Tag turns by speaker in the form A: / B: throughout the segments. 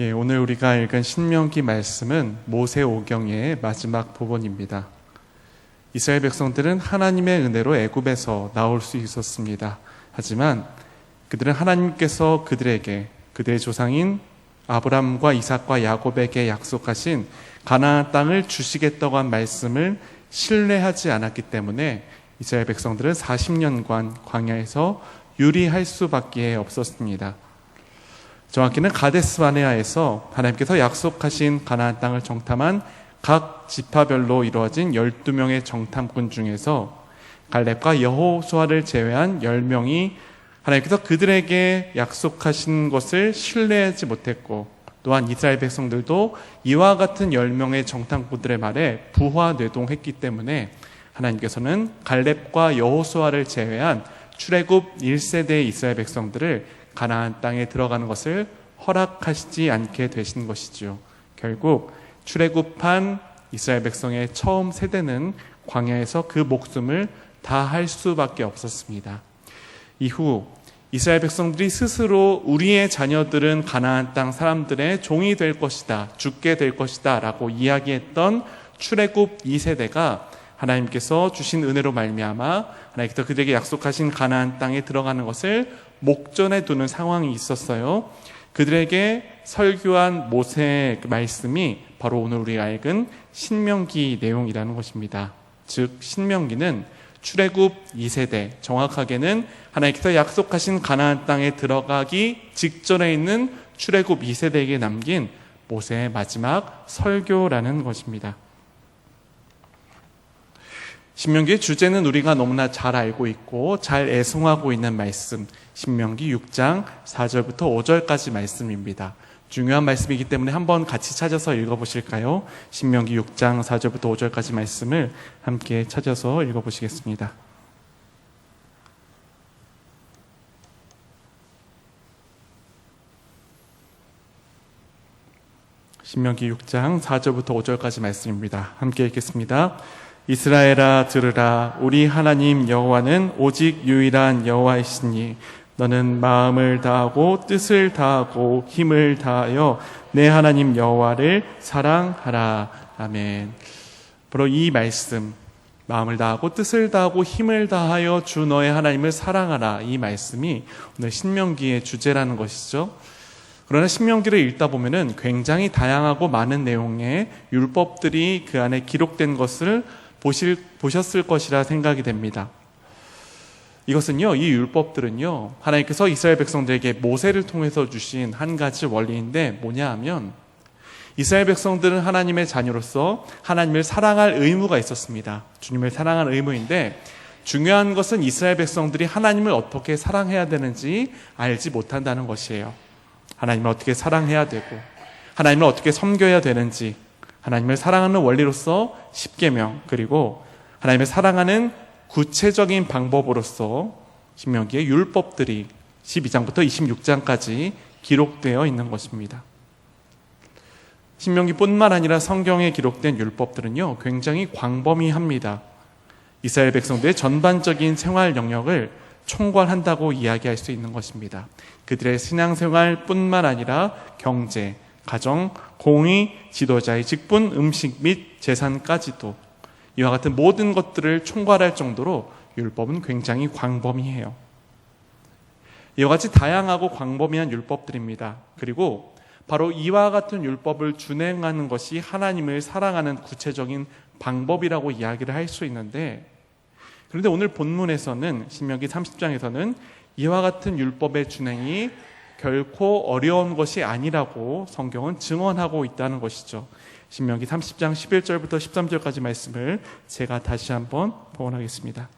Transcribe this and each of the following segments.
A: 예, 오늘 우리가 읽은 신명기 말씀은 모세오경의 마지막 부분입니다. 이스라엘 백성들은 하나님의 은혜로 애굽에서 나올 수 있었습니다. 하지만 그들은 하나님께서 그들에게 그들의 조상인 아브람과 이삭과 야곱에게 약속하신 가나안 땅을 주시겠다고 한 말씀을 신뢰하지 않았기 때문에 이스라엘 백성들은 40년간 광야에서 유리할 수밖에 없었습니다. 정확히는 가데스 바네아에서 하나님께서 약속하신 가나안 땅을 정탐한 각 지파별로 이루어진 12명의 정탐꾼 중에서 갈렙과 여호수아를 제외한 10명이 하나님께서 그들에게 약속하신 것을 신뢰하지 못했고 또한 이스라엘 백성들도 이와 같은 10명의 정탐꾼들의 말에 부화뇌동했기 때문에 하나님께서는 갈렙과 여호수아를 제외한 출애굽 1세대의 이스라엘 백성들을 가나안 땅에 들어가는 것을 허락하시지 않게 되신 것이지요. 결국 출애굽한 이스라엘 백성의 처음 세대는 광야에서 그 목숨을 다 할 수밖에 없었습니다. 이후 이스라엘 백성들이 스스로 우리의 자녀들은 가나안 땅 사람들의 종이 될 것이다, 죽게 될 것이다라고 이야기했던 출애굽 2세대가 하나님께서 주신 은혜로 말미암아 하나님께서 그들에게 약속하신 가나안 땅에 들어가는 것을 목전에 두는 상황이 있었어요. 그들에게 설교한 모세의 말씀이 바로 오늘 우리가 읽은 신명기 내용이라는 것입니다. 즉 신명기는 출애굽 2세대 정확하게는 하나님께서 약속하신 가나안 땅에 들어가기 직전에 있는 출애굽 2세대에게 남긴 모세의 마지막 설교라는 것입니다. 신명기의 주제는 우리가 너무나 잘 알고 있고 잘 애송하고 있는 말씀. 신명기 6장 4절부터 5절까지 말씀입니다. 중요한 말씀이기 때문에 한번 같이 찾아서 읽어보실까요? 신명기 6장 4절부터 5절까지 말씀을 함께 찾아서 읽어보시겠습니다. 신명기 6장 4절부터 5절까지 말씀입니다. 함께 읽겠습니다. 이스라엘아 들으라 우리 하나님 여호와는 오직 유일한 여호와이시니 너는 마음을 다하고 뜻을 다하고 힘을 다하여 내 하나님 여호와를 사랑하라 아멘. 바로 이 말씀 마음을 다하고 뜻을 다하고 힘을 다하여 주 너의 하나님을 사랑하라 이 말씀이 오늘 신명기의 주제라는 것이죠. 그러나 신명기를 읽다 보면은 굉장히 다양하고 많은 내용의 율법들이 그 안에 기록된 것을 보실, 보셨을 것이라 생각이 됩니다. 이것은요, 이 율법들은요, 하나님께서 이스라엘 백성들에게 모세를 통해서 주신 한 가지 원리인데 뭐냐 하면 이스라엘 백성들은 하나님의 자녀로서 하나님을 사랑할 의무가 있었습니다. 주님을 사랑할 의무인데 중요한 것은 이스라엘 백성들이 하나님을 어떻게 사랑해야 되는지 알지 못한다는 것이에요. 하나님을 어떻게 사랑해야 되고 하나님을 어떻게 섬겨야 되는지 하나님을 사랑하는 원리로서 십계명 그리고 하나님을 사랑하는 구체적인 방법으로서 신명기의 율법들이 12장부터 26장까지 기록되어 있는 것입니다. 신명기뿐만 아니라 성경에 기록된 율법들은요, 굉장히 광범위합니다. 이스라엘 백성들의 전반적인 생활 영역을 총괄한다고 이야기할 수 있는 것입니다. 그들의 신앙생활뿐만 아니라 경제, 가정, 공의, 지도자의 직분, 음식 및 재산까지도 이와 같은 모든 것들을 총괄할 정도로 율법은 굉장히 광범위해요. 이와 같이 다양하고 광범위한 율법들입니다. 그리고 바로 이와 같은 율법을 준행하는 것이 하나님을 사랑하는 구체적인 방법이라고 이야기를 할 수 있는데 그런데 오늘 본문에서는 신명기 30장에서는 이와 같은 율법의 준행이 결코 어려운 것이 아니라고 성경은 증언하고 있다는 것이죠. 신명기 30장 11절부터 13절까지 말씀을 제가 다시 한번 복원하겠습니다.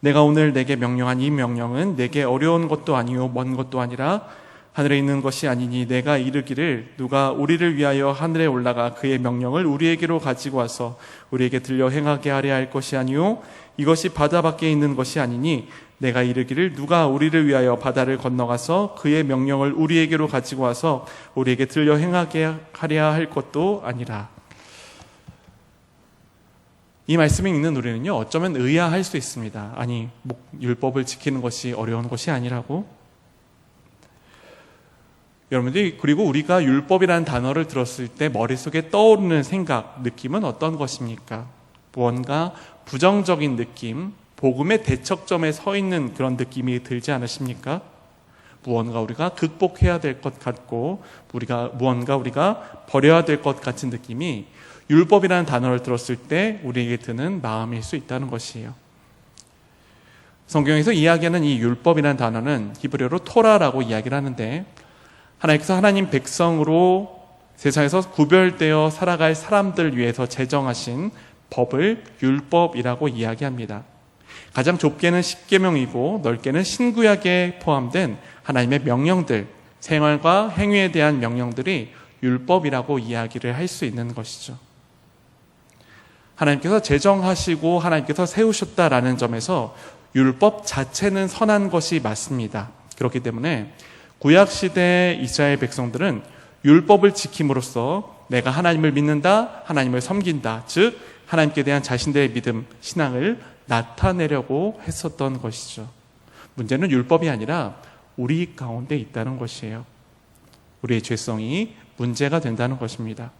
A: 내가 오늘 내게 명령한 이 명령은 내게 어려운 것도 아니요 먼 것도 아니라 하늘에 있는 것이 아니니 내가 이르기를 누가 우리를 위하여 하늘에 올라가 그의 명령을 우리에게로 가지고 와서 우리에게 들려 행하게 하려 할 것이 아니요 이것이 바다 밖에 있는 것이 아니니 내가 이르기를 누가 우리를 위하여 바다를 건너가서 그의 명령을 우리에게로 가지고 와서 우리에게 들려 행하게 하려 할 것도 아니라 이 말씀이 있는 우리는요 어쩌면 의아할 수 있습니다. 아니 율법을 지키는 것이 어려운 것이 아니라고 여러분들이 그리고 우리가 율법이라는 단어를 들었을 때 머릿속에 떠오르는 생각, 느낌은 어떤 것입니까? 무언가 부정적인 느낌, 복음의 대척점에 서 있는 그런 느낌이 들지 않으십니까? 무언가 우리가 극복해야 될 것 같고 우리가 무언가 우리가 버려야 될 것 같은 느낌이 율법이라는 단어를 들었을 때 우리에게 드는 마음일 수 있다는 것이에요. 성경에서 이야기하는 이 율법이라는 단어는 히브리어로 토라라고 이야기를 하는데 하나님께서 하나님 백성으로 세상에서 구별되어 살아갈 사람들 위해서 제정하신 법을 율법이라고 이야기합니다. 가장 좁게는 십계명이고 넓게는 신구약에 포함된 하나님의 명령들, 생활과 행위에 대한 명령들이 율법이라고 이야기를 할 수 있는 것이죠. 하나님께서 제정하시고 하나님께서 세우셨다라는 점에서 율법 자체는 선한 것이 맞습니다. 그렇기 때문에 구약 시대 이스라엘 백성들은 율법을 지킴으로써 내가 하나님을 믿는다, 하나님을 섬긴다, 즉 하나님께 대한 자신들의 믿음, 신앙을 나타내려고 했었던 것이죠. 문제는 율법이 아니라 우리 가운데 있다는 것이에요. 우리의 죄성이 문제가 된다는 것입니다.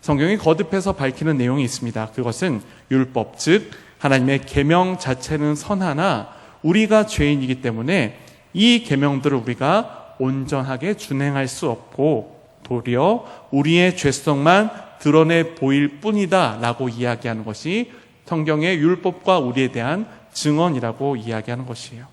A: 성경이 거듭해서 밝히는 내용이 있습니다. 그것은 율법, 즉 하나님의 계명 자체는 선하나 우리가 죄인이기 때문에 이 계명들을 우리가 온전하게 준행할 수 없고 도리어 우리의 죄성만 드러내 보일 뿐이다라고 이야기하는 것이 성경의 율법과 우리에 대한 증언이라고 이야기하는 것이에요.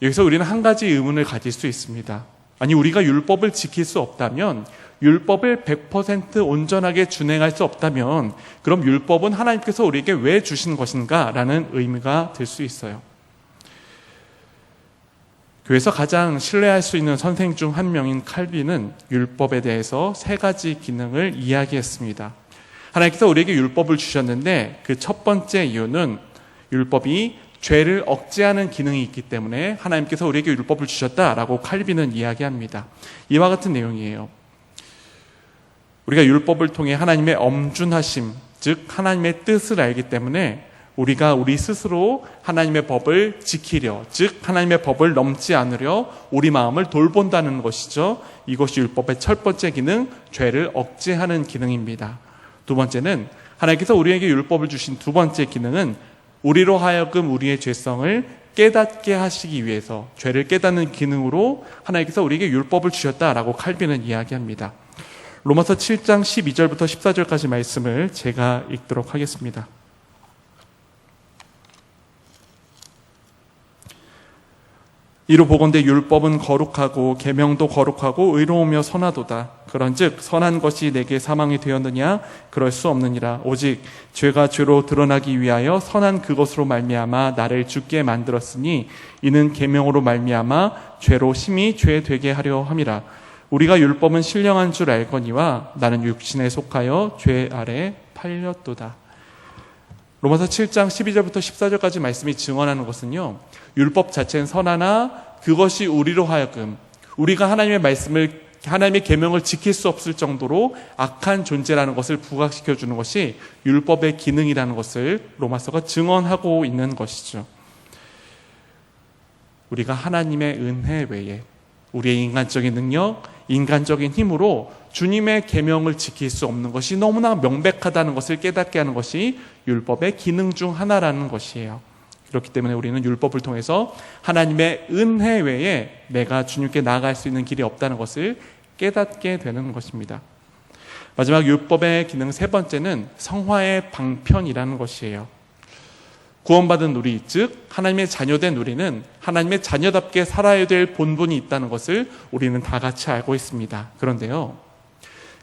A: 여기서 우리는 한 가지 의문을 가질 수 있습니다. 아니, 우리가 율법을 지킬 수 없다면, 율법을 100% 온전하게 준행할 수 없다면, 그럼 율법은 하나님께서 우리에게 왜 주신 것인가? 라는 의미가 들수 있어요. 교회에서 가장 신뢰할 수 있는 선생 중 한 명인 칼빈은 율법에 대해서 세 가지 기능을 이야기했습니다. 하나님께서 우리에게 율법을 주셨는데 그 첫 번째 이유는 율법이 죄를 억제하는 기능이 있기 때문에 하나님께서 우리에게 율법을 주셨다라고 칼빈은 이야기합니다. 이와 같은 내용이에요. 우리가 율법을 통해 하나님의 엄준하심, 즉 하나님의 뜻을 알기 때문에 우리가 우리 스스로 하나님의 법을 지키려, 즉 하나님의 법을 넘지 않으려 우리 마음을 돌본다는 것이죠. 이것이 율법의 첫 번째 기능, 죄를 억제하는 기능입니다. 두 번째는 하나님께서 우리에게 율법을 주신 두 번째 기능은 우리로 하여금 우리의 죄성을 깨닫게 하시기 위해서 죄를 깨닫는 기능으로 하나님께서 우리에게 율법을 주셨다라고 칼빈은 이야기합니다. 로마서 7장 12절부터 14절까지 말씀을 제가 읽도록 하겠습니다. 이로 보건대 율법은 거룩하고 계명도 거룩하고 의로우며 선하도다. 그런즉 선한 것이 내게 사망이 되었느냐 그럴 수 없느니라. 오직 죄가 죄로 드러나기 위하여 선한 그것으로 말미암아 나를 죽게 만들었으니 이는 계명으로 말미암아 죄로 심히 죄 되게 하려 함이라. 우리가 율법은 신령한 줄 알거니와 나는 육신에 속하여 죄 아래 팔렸도다. 로마서 7장 12절부터 14절까지 말씀이 증언하는 것은요. 율법 자체는 선하나 그것이 우리로 하여금 우리가 하나님의 말씀을 하나님의 계명을 지킬 수 없을 정도로 악한 존재라는 것을 부각시켜 주는 것이 율법의 기능이라는 것을 로마서가 증언하고 있는 것이죠. 우리가 하나님의 은혜 외에 우리의 인간적인 능력, 인간적인 힘으로 주님의 계명을 지킬 수 없는 것이 너무나 명백하다는 것을 깨닫게 하는 것이 율법의 기능 중 하나라는 것이에요. 그렇기 때문에 우리는 율법을 통해서 하나님의 은혜 외에 내가 주님께 나아갈 수 있는 길이 없다는 것을 깨닫게 되는 것입니다. 마지막 율법의 기능 세 번째는 성화의 방편이라는 것이에요. 구원받은 우리, 즉, 하나님의 자녀된 우리는 하나님의 자녀답게 살아야 될 본분이 있다는 것을 우리는 다 같이 알고 있습니다. 그런데요,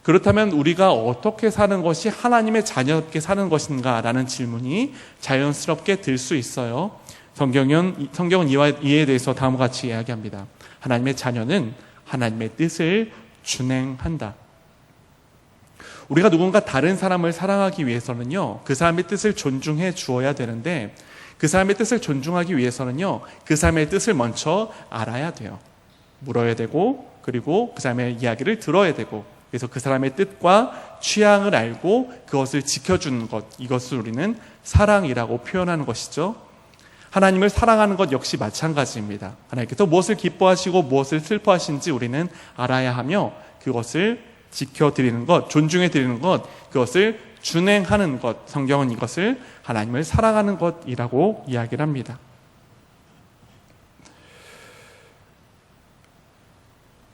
A: 그렇다면 우리가 어떻게 사는 것이 하나님의 자녀답게 사는 것인가? 라는 질문이 자연스럽게 들 수 있어요. 성경은, 성경은 이에 대해서 다음과 같이 이야기합니다. 하나님의 자녀는 하나님의 뜻을 준행한다. 우리가 누군가 다른 사람을 사랑하기 위해서는요, 그 사람의 뜻을 존중해 주어야 되는데, 그 사람의 뜻을 존중하기 위해서는요, 그 사람의 뜻을 먼저 알아야 돼요. 물어야 되고, 그리고 그 사람의 이야기를 들어야 되고, 그래서 그 사람의 뜻과 취향을 알고 그것을 지켜주는 것, 이것을 우리는 사랑이라고 표현하는 것이죠. 하나님을 사랑하는 것 역시 마찬가지입니다. 하나님께서 무엇을 기뻐하시고 무엇을 슬퍼하시는지 우리는 알아야 하며 그것을 지켜드리는 것, 존중해드리는 것, 그것을 준행하는 것, 성경은 이것을 하나님을 사랑하는 것이라고 이야기를 합니다.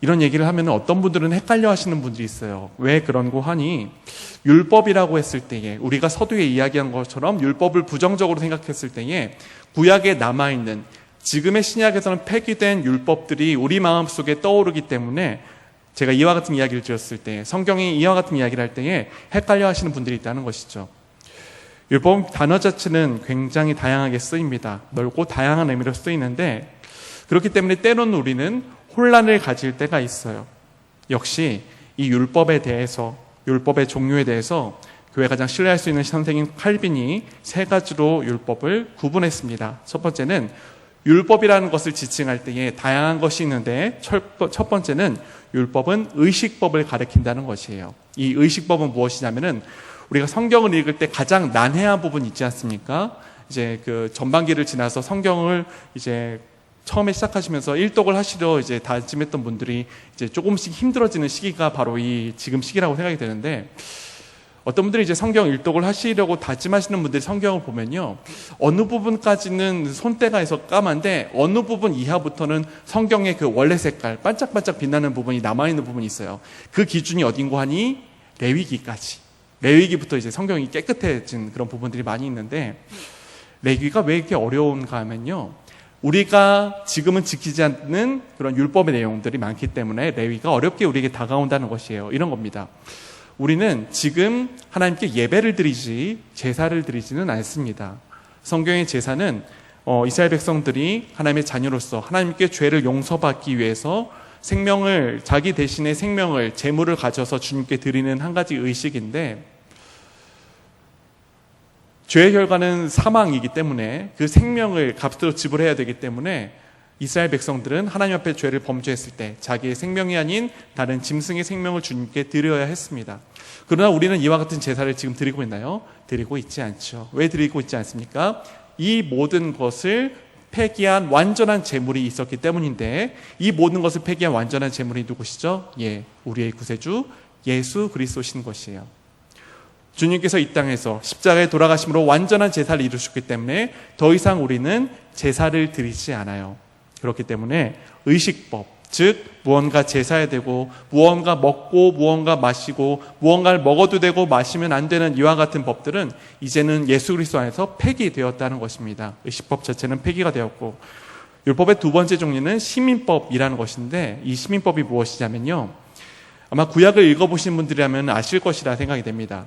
A: 이런 얘기를 하면 어떤 분들은 헷갈려 하시는 분들이 있어요. 왜 그런 거 하니? 율법이라고 했을 때에 우리가 서두에 이야기한 것처럼 율법을 부정적으로 생각했을 때에 구약에 남아 있는 지금의 신약에서는 폐기된 율법들이 우리 마음속에 떠오르기 때문에 제가 이와 같은 이야기를 드렸을 때 성경이 이와 같은 이야기를 할 때에 헷갈려 하시는 분들이 있다는 것이죠. 율법 단어 자체는 굉장히 다양하게 쓰입니다. 넓고 다양한 의미로 쓰이는데 그렇기 때문에 때로는 우리는 혼란을 가질 때가 있어요. 역시 이 율법에 대해서 율법의 종류에 대해서 교회 가장 신뢰할 수 있는 선생인 칼빈이 세 가지로 율법을 구분했습니다. 첫 번째는 율법이라는 것을 지칭할 때에 다양한 것이 있는데 첫 번째는 율법은 의식법을 가리킨다는 것이에요. 이 의식법은 무엇이냐면은 우리가 성경을 읽을 때 가장 난해한 부분 있지 않습니까? 이제 그 전반기를 지나서 성경을 이제 처음에 시작하시면서 일독을 하시려 이제 다짐했던 분들이 이제 조금씩 힘들어지는 시기가 바로 이 지금 시기라고 생각이 되는데 어떤 분들이 이제 성경 일독을 하시려고 다짐하시는 분들이 성경을 보면요. 어느 부분까지는 손때가 있어 까만데 어느 부분 이하부터는 성경의 그 원래 색깔 반짝반짝 빛나는 부분이 남아있는 부분이 있어요. 그 기준이 어딘고 하니 레위기까지. 레위기부터 이제 성경이 깨끗해진 그런 부분들이 많이 있는데 레위기가 왜 이렇게 어려운가 하면요. 우리가 지금은 지키지 않는 그런 율법의 내용들이 많기 때문에 레위가 어렵게 우리에게 다가온다는 것이에요. 이런 겁니다. 우리는 지금 하나님께 예배를 드리지 제사를 드리지는 않습니다. 성경의 제사는 어, 이스라엘 백성들이 하나님의 자녀로서 하나님께 죄를 용서받기 위해서 생명을 자기 대신의 생명을 제물을 가져서 주님께 드리는 한 가지 의식인데 죄의 결과는 사망이기 때문에 그 생명을 값으로 지불해야 되기 때문에 이스라엘 백성들은 하나님 앞에 죄를 범죄했을 때 자기의 생명이 아닌 다른 짐승의 생명을 주님께 드려야 했습니다. 그러나 우리는 이와 같은 제사를 지금 드리고 있나요? 드리고 있지 않죠. 왜 드리고 있지 않습니까? 이 모든 것을 폐기한 완전한 재물이 있었기 때문인데 이 모든 것을 폐기한 완전한 재물이 누구시죠? 예, 우리의 구세주 예수 그리스도신 것이에요. 주님께서 이 땅에서 십자가에 돌아가심으로 완전한 제사를 이루셨기 때문에 더 이상 우리는 제사를 드리지 않아요. 그렇기 때문에 의식법, 즉 무언가 제사해야 되고 무언가 먹고 무언가 마시고 무언가를 먹어도 되고 마시면 안 되는 이와 같은 법들은 이제는 예수 그리스도 안에서 폐기되었다는 것입니다. 의식법 자체는 폐기가 되었고 율법의 두 번째 종류는 시민법이라는 것인데 이 시민법이 무엇이냐면요. 아마 구약을 읽어보신 분들이라면 아실 것이라 생각이 됩니다.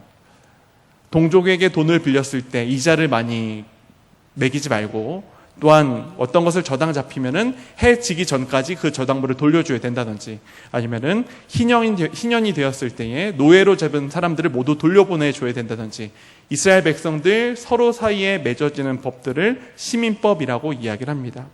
A: 동족에게 돈을 빌렸을 때 이자를 많이 매기지 말고 또한 어떤 것을 저당 잡히면은 해 지기 전까지 그 저당물을 돌려줘야 된다든지 아니면은 희년이, 희년이 되었을 때에 노예로 잡은 사람들을 모두 돌려보내줘야 된다든지 이스라엘 백성들 서로 사이에 맺어지는 법들을 시민법이라고 이야기를 합니다.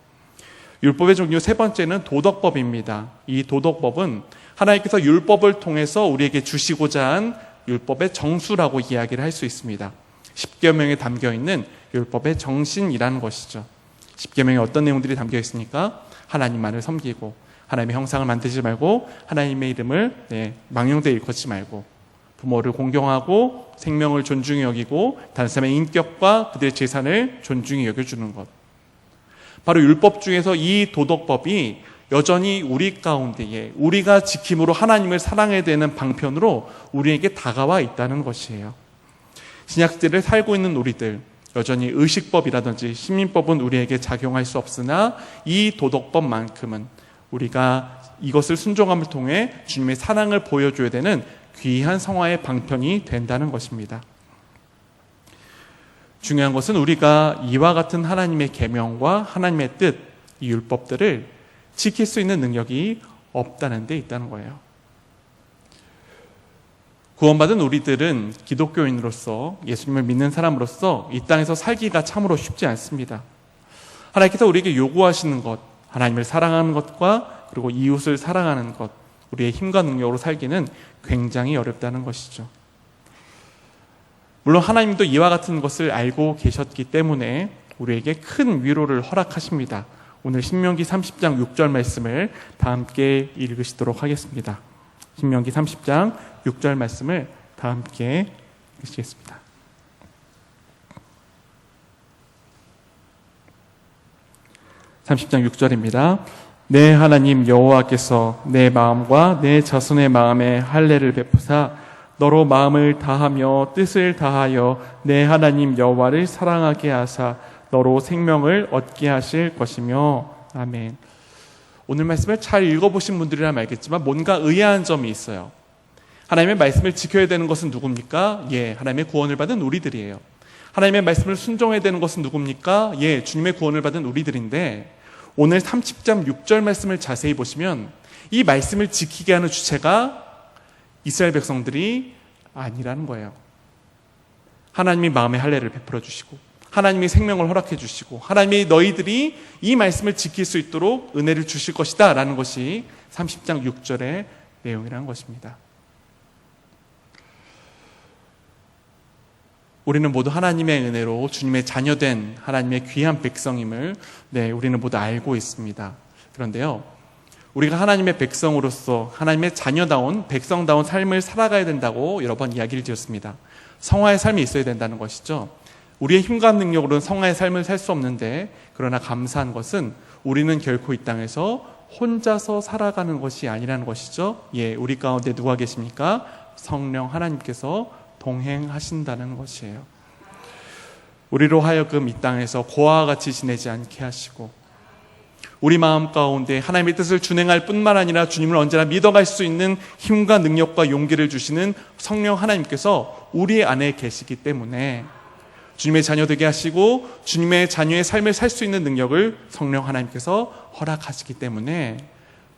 A: 율법의 종류 세 번째는 도덕법입니다. 이 도덕법은 하나님께서 율법을 통해서 우리에게 주시고자 한 율법의 정수라고 이야기를 할 수 있습니다. 십계명에 담겨 있는 율법의 정신이라는 것이죠. 십계명에 어떤 내용들이 담겨 있습니까? 하나님만을 섬기고 하나님의 형상을 만들지 말고 하나님의 이름을 네, 망령되 일컫지 말고 부모를 공경하고 생명을 존중히 여기고 다른 사람의 인격과 그들의 재산을 존중히 여겨주는 것. 바로 율법 중에서 이 도덕법이 여전히 우리 가운데에 우리가 지킴으로 하나님을 사랑해야 되는 방편으로 우리에게 다가와 있다는 것이에요. 신약들을 살고 있는 우리들, 여전히 의식법이라든지 시민법은 우리에게 작용할 수 없으나 이 도덕법만큼은 우리가 이것을 순종함을 통해 주님의 사랑을 보여줘야 되는 귀한 성화의 방편이 된다는 것입니다. 중요한 것은 우리가 이와 같은 하나님의 계명과 하나님의 뜻, 이 율법들을 지킬 수 있는 능력이 없다는 데 있다는 거예요. 구원받은 우리들은 기독교인으로서 예수님을 믿는 사람으로서 이 땅에서 살기가 참으로 쉽지 않습니다. 하나님께서 우리에게 요구하시는 것, 하나님을 사랑하는 것과 그리고 이웃을 사랑하는 것, 우리의 힘과 능력으로 살기는 굉장히 어렵다는 것이죠. 물론 하나님도 이와 같은 것을 알고 계셨기 때문에 우리에게 큰 위로를 허락하십니다. 오늘 신명기 30장 6절 말씀을 다 함께 읽으시도록 하겠습니다. 신명기 30장 6절 말씀을 다 함께 읽으시겠습니다. (30장 6절입니다) 내 하나님 여호와께서 내 마음과 내 자손의 마음에 할례를 베푸사 너로 마음을 다하며 뜻을 다하여 내 하나님 여호와를 사랑하게 하사 너로 생명을 얻게 하실 것이며 아멘. 오늘 말씀을 잘 읽어보신 분들이라면 알겠지만 뭔가 의아한 점이 있어요. 하나님의 말씀을 지켜야 되는 것은 누굽니까? 예, 하나님의 구원을 받은 우리들이에요. 하나님의 말씀을 순종해야 되는 것은 누굽니까? 예, 주님의 구원을 받은 우리들인데 오늘 30장 6절 말씀을 자세히 보시면 이 말씀을 지키게 하는 주체가 이스라엘 백성들이 아니라는 거예요. 하나님이 마음의 할례를 베풀어 주시고 하나님이 생명을 허락해 주시고 하나님이 너희들이 이 말씀을 지킬 수 있도록 은혜를 주실 것이다 라는 것이 30장 6절의 내용이라는 것입니다. 우리는 모두 하나님의 은혜로 주님의 자녀된 하나님의 귀한 백성임을 네, 우리는 모두 알고 있습니다. 그런데요. 우리가 하나님의 백성으로서 하나님의 자녀다운 백성다운 삶을 살아가야 된다고 여러 번 이야기를 드렸습니다. 성화의 삶이 있어야 된다는 것이죠. 우리의 힘과 능력으로는 성화의 삶을 살 수 없는데 그러나 감사한 것은 우리는 결코 이 땅에서 혼자서 살아가는 것이 아니라는 것이죠. 예, 우리 가운데 누가 계십니까? 성령 하나님께서 동행하신다는 것이에요. 우리로 하여금 이 땅에서 고아와 같이 지내지 않게 하시고 우리 마음 가운데 하나님의 뜻을 준행할 뿐만 아니라 주님을 언제나 믿어갈 수 있는 힘과 능력과 용기를 주시는 성령 하나님께서 우리 안에 계시기 때문에 주님의 자녀 되게 하시고 주님의 자녀의 삶을 살 수 있는 능력을 성령 하나님께서 허락하시기 때문에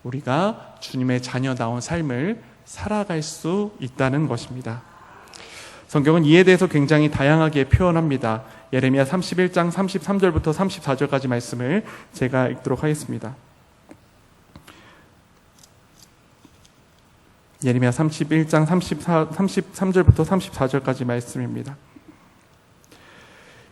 A: 우리가 주님의 자녀다운 삶을 살아갈 수 있다는 것입니다. 성경은 이에 대해서 굉장히 다양하게 표현합니다. 예레미야 31장 33절부터 34절까지 말씀을 제가 읽도록 하겠습니다. 예레미야 31장 34, 33절부터 34절까지 말씀입니다.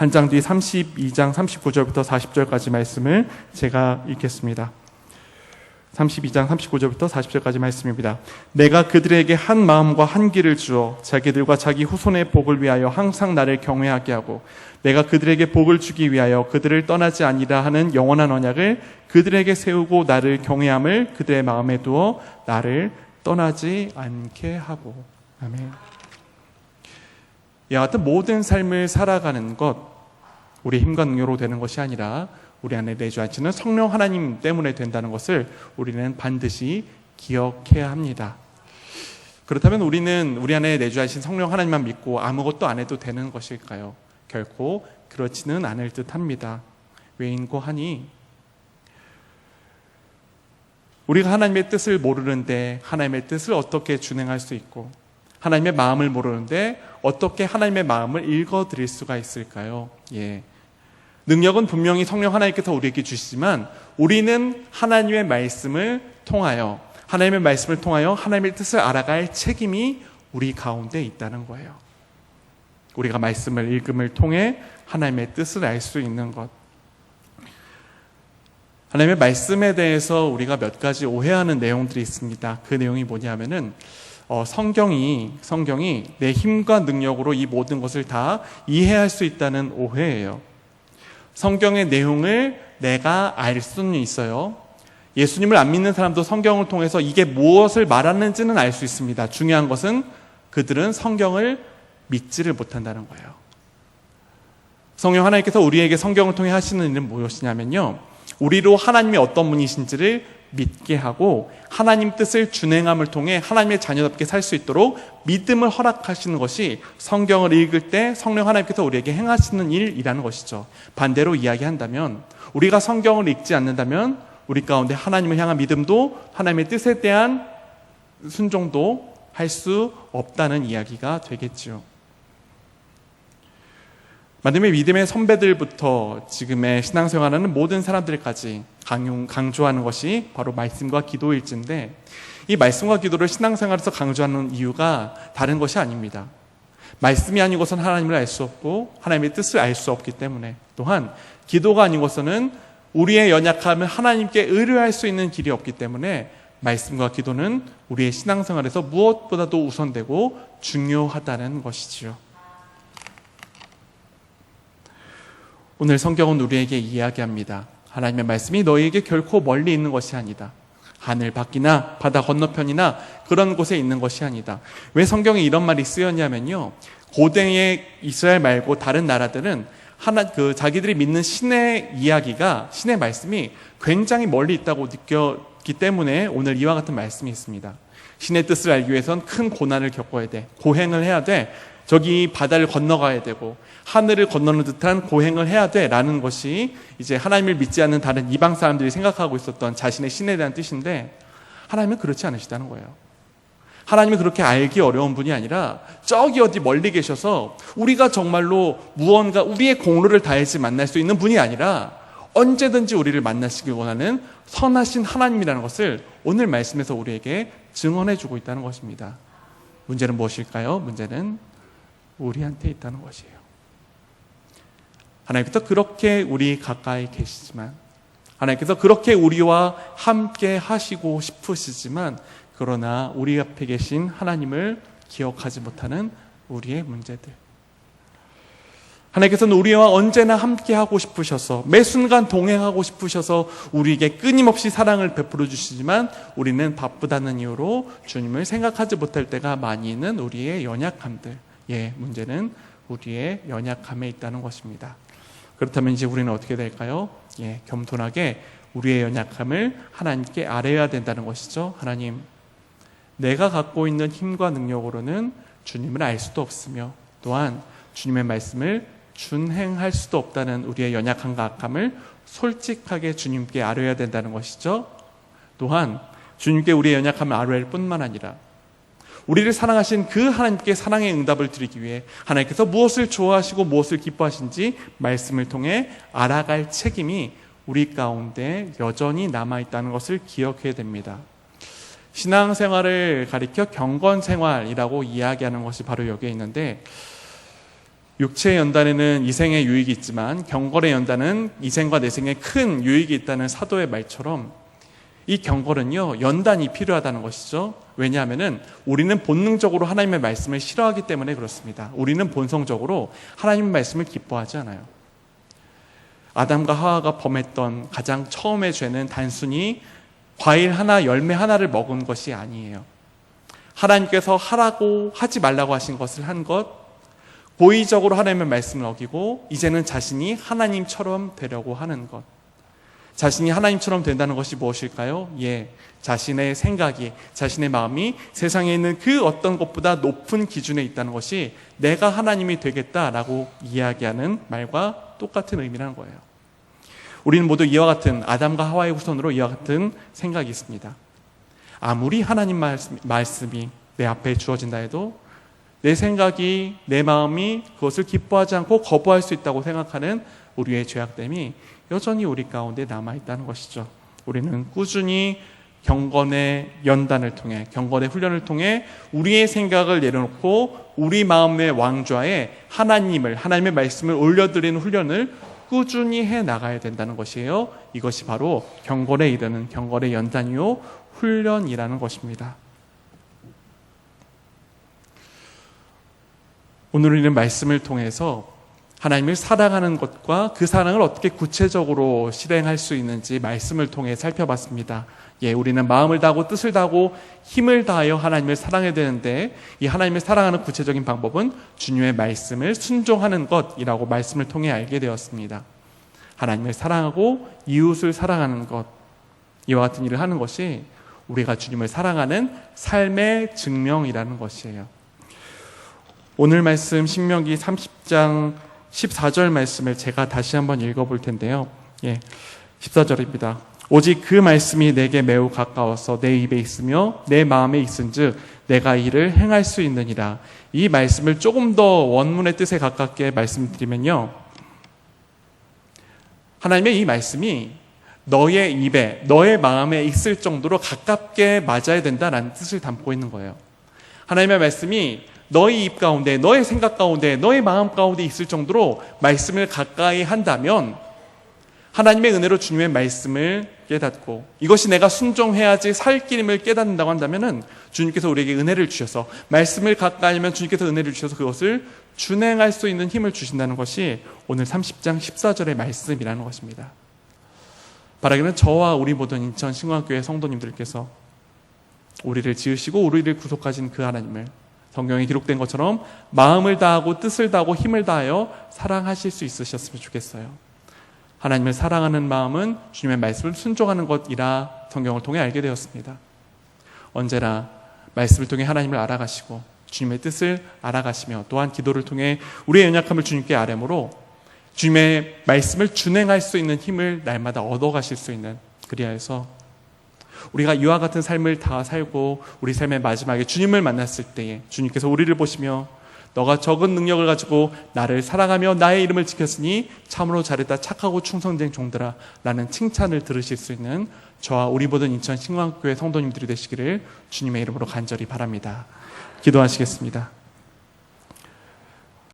A: 한 장 뒤 32장 39절부터 40절까지 말씀을 제가 읽겠습니다. 32장 39절부터 40절까지 말씀입니다. 내가 그들에게 한 마음과 한 길을 주어 자기들과 자기 후손의 복을 위하여 항상 나를 경외하게 하고 내가 그들에게 복을 주기 위하여 그들을 떠나지 아니라 하는 영원한 언약을 그들에게 세우고 나를 경외함을 그들의 마음에 두어 나를 떠나지 않게 하고 아멘. 같은 모든 삶을 살아가는 것 우리 힘과 능력으로 되는 것이 아니라 우리 안에 내주하시는 성령 하나님 때문에 된다는 것을 우리는 반드시 기억해야 합니다. 그렇다면 우리는 우리 안에 내주하신 성령 하나님만 믿고 아무것도 안 해도 되는 것일까요? 결코 그렇지는 않을 듯 합니다. 왜인고 하니 우리가 하나님의 뜻을 모르는데 하나님의 뜻을 어떻게 준행할 수 있고 하나님의 마음을 모르는데 어떻게 하나님의 마음을 읽어 드릴 수가 있을까요? 예. 능력은 분명히 성령 하나님께서 우리에게 주시지만 우리는 하나님의 말씀을 통하여 하나님의 말씀을 통하여 하나님의 뜻을 알아갈 책임이 우리 가운데 있다는 거예요. 우리가 말씀을 읽음을 통해 하나님의 뜻을 알 수 있는 것. 하나님의 말씀에 대해서 우리가 몇 가지 오해하는 내용들이 있습니다. 그 내용이 뭐냐면은 어, 성경이 성경이 내 힘과 능력으로 이 모든 것을 다 이해할 수 있다는 오해예요. 성경의 내용을 내가 알 수는 있어요. 예수님을 안 믿는 사람도 성경을 통해서 이게 무엇을 말하는지는 알 수 있습니다. 중요한 것은 그들은 성경을 믿지를 못한다는 거예요. 성령 하나님께서 우리에게 성경을 통해 하시는 일은 무엇이냐면요. 우리로 하나님이 어떤 분이신지를 믿게 하고 하나님 뜻을 준행함을 통해 하나님의 자녀답게 살 수 있도록 믿음을 허락하시는 것이 성경을 읽을 때 성령 하나님께서 우리에게 행하시는 일이라는 것이죠. 반대로 이야기한다면 우리가 성경을 읽지 않는다면 우리 가운데 하나님을 향한 믿음도 하나님의 뜻에 대한 순종도 할 수 없다는 이야기가 되겠지요. 만약에 믿음의 선배들부터 지금의 신앙생활하는 모든 사람들까지 강용, 강조하는 것이 바로 말씀과 기도일진데 이 말씀과 기도를 신앙생활에서 강조하는 이유가 다른 것이 아닙니다. 말씀이 아니고선 하나님을 알 수 없고 하나님의 뜻을 알 수 없기 때문에 또한 기도가 아니고서는 우리의 연약함을 하나님께 의뢰할 수 있는 길이 없기 때문에 말씀과 기도는 우리의 신앙생활에서 무엇보다도 우선되고 중요하다는 것이지요. 오늘 성경은 우리에게 이야기합니다. 하나님의 말씀이 너희에게 결코 멀리 있는 것이 아니다. 하늘 밖이나 바다 건너편이나 그런 곳에 있는 것이 아니다. 왜 성경에 이런 말이 쓰였냐면요. 고대의 이스라엘 말고 다른 나라들은 하나 그 자기들이 믿는 신의 이야기가 신의 말씀이 굉장히 멀리 있다고 느꼈기 때문에 오늘 이와 같은 말씀이 있습니다. 신의 뜻을 알기 위해선 큰 고난을 겪어야 돼. 고행을 해야 돼. 저기 바다를 건너가야 되고 하늘을 건너는 듯한 고행을 해야 돼라는 것이 이제 하나님을 믿지 않는 다른 이방 사람들이 생각하고 있었던 자신의 신에 대한 뜻인데 하나님은 그렇지 않으시다는 거예요. 하나님이 그렇게 알기 어려운 분이 아니라 저기 어디 멀리 계셔서 우리가 정말로 무언가 우리의 공로를 다해서 만날 수 있는 분이 아니라 언제든지 우리를 만나시길 원하는 선하신 하나님이라는 것을 오늘 말씀에서 우리에게 증언해 주고 있다는 것입니다. 문제는 무엇일까요? 문제는 우리한테 있다는 것이에요. 하나님께서 그렇게 우리 가까이 계시지만 하나님께서 그렇게 우리와 함께 하시고 싶으시지만 그러나 우리 앞에 계신 하나님을 기억하지 못하는 우리의 문제들. 하나님께서는 우리와 언제나 함께 하고 싶으셔서 매 순간 동행하고 싶으셔서 우리에게 끊임없이 사랑을 베풀어 주시지만 우리는 바쁘다는 이유로 주님을 생각하지 못할 때가 많이 있는 우리의 연약함들. 예, 문제는 우리의 연약함에 있다는 것입니다. 그렇다면 이제 우리는 어떻게 될까요? 예, 겸손하게 우리의 연약함을 하나님께 아뢰야 된다는 것이죠. 하나님, 내가 갖고 있는 힘과 능력으로는 주님을 알 수도 없으며 또한 주님의 말씀을 준행할 수도 없다는 우리의 연약함과 악함을 솔직하게 주님께 아뢰야 된다는 것이죠. 또한 주님께 우리의 연약함을 아뢰일 뿐만 아니라 우리를 사랑하신 그 하나님께 사랑의 응답을 드리기 위해 하나님께서 무엇을 좋아하시고 무엇을 기뻐하신지 말씀을 통해 알아갈 책임이 우리 가운데 여전히 남아 있다는 것을 기억해야 됩니다. 신앙생활을 가리켜 경건생활이라고 이야기하는 것이 바로 여기에 있는데 육체의 연단에는 이생의 유익이 있지만 경건의 연단은 이생과 내생에 큰 유익이 있다는 사도의 말처럼 이 경건은요 연단이 필요하다는 것이죠. 왜냐하면은 우리는 본능적으로 하나님의 말씀을 싫어하기 때문에 그렇습니다. 우리는 본성적으로 하나님의 말씀을 기뻐하지 않아요. 아담과 하와가 범했던 가장 처음의 죄는 단순히 과일 하나, 열매 하나를 먹은 것이 아니에요. 하나님께서 하라고 하지 말라고 하신 것을 한 것, 고의적으로 하나님의 말씀을 어기고 이제는 자신이 하나님처럼 되려고 하는 것. 자신이 하나님처럼 된다는 것이 무엇일까요? 예. 자신의 생각이, 자신의 마음이 세상에 있는 그 어떤 것보다 높은 기준에 있다는 것이 내가 하나님이 되겠다라고 이야기하는 말과 똑같은 의미라는 거예요. 우리는 모두 이와 같은 아담과 하와의 후손으로 이와 같은 생각이 있습니다. 아무리 하나님 말씀, 이내 앞에 주어진다 해도 내 생각이, 내 마음이 그것을 기뻐하지 않고 거부할 수 있다고 생각하는 우리의 죄악됨이 여전히 우리 가운데 남아 있다는 것이죠. 우리는 꾸준히 경건의 연단을 통해 경건의 훈련을 통해 우리의 생각을 내려놓고 우리 마음의 왕좌에 하나님을 하나님의 말씀을 올려드리는 훈련을 꾸준히 해 나가야 된다는 것이에요. 이것이 바로 경건에 이르는 경건의 연단이요 훈련이라는 것입니다. 오늘 우리는 말씀을 통해서 하나님을 사랑하는 것과 그 사랑을 어떻게 구체적으로 실행할 수 있는지 말씀을 통해 살펴봤습니다. 예, 우리는 마음을 다하고 뜻을 다하고 힘을 다하여 하나님을 사랑해야 되는데 이 하나님을 사랑하는 구체적인 방법은 주님의 말씀을 순종하는 것이라고 말씀을 통해 알게 되었습니다. 하나님을 사랑하고 이웃을 사랑하는 것. 이와 같은 일을 하는 것이 우리가 주님을 사랑하는 삶의 증명이라는 것이에요. 오늘 말씀 신명기 30장 14절 말씀을 제가 다시 한번 읽어볼 텐데요. 예, 14절입니다. 오직 그 말씀이 내게 매우 가까워서 내 입에 있으며 내 마음에 있은즉 내가 이를 행할 수 있느니라. 이 말씀을 조금 더 원문의 뜻에 가깝게 말씀드리면요. 하나님의 이 말씀이 너의 입에, 너의 마음에 있을 정도로 가깝게 맞아야 된다라는 뜻을 담고 있는 거예요. 하나님의 말씀이 너의 입 가운데, 너의 생각 가운데, 너의 마음 가운데 있을 정도로 말씀을 가까이 한다면 하나님의 은혜로 주님의 말씀을 깨닫고 이것이 내가 순종해야지 살 길임을 깨닫는다고 한다면은 주님께서 우리에게 은혜를 주셔서 말씀을 가까이 하면 주님께서 은혜를 주셔서 그것을 준행할 수 있는 힘을 주신다는 것이 오늘 30장 14절의 말씀이라는 것입니다. 바라기는 저와 우리 모든 인천 신광교회 성도님들께서 우리를 지으시고 우리를 구속하신 그 하나님을 성경에 기록된 것처럼 마음을 다하고 뜻을 다하고 힘을 다하여 사랑하실 수 있으셨으면 좋겠어요. 하나님을 사랑하는 마음은 주님의 말씀을 순종하는 것이라 성경을 통해 알게 되었습니다. 언제나 말씀을 통해 하나님을 알아가시고 주님의 뜻을 알아가시며 또한 기도를 통해 우리의 연약함을 주님께 아뢰므로 주님의 말씀을 준행할 수 있는 힘을 날마다 얻어가실 수 있는 그리하여서 우리가 이와 같은 삶을 다 살고 우리 삶의 마지막에 주님을 만났을 때에 주님께서 우리를 보시며 너가 적은 능력을 가지고 나를 사랑하며 나의 이름을 지켰으니 참으로 잘했다 착하고 충성된 종들아 라는 칭찬을 들으실 수 있는 저와 우리 모든 인천 신광교회 성도님들이 되시기를 주님의 이름으로 간절히 바랍니다. 기도하시겠습니다.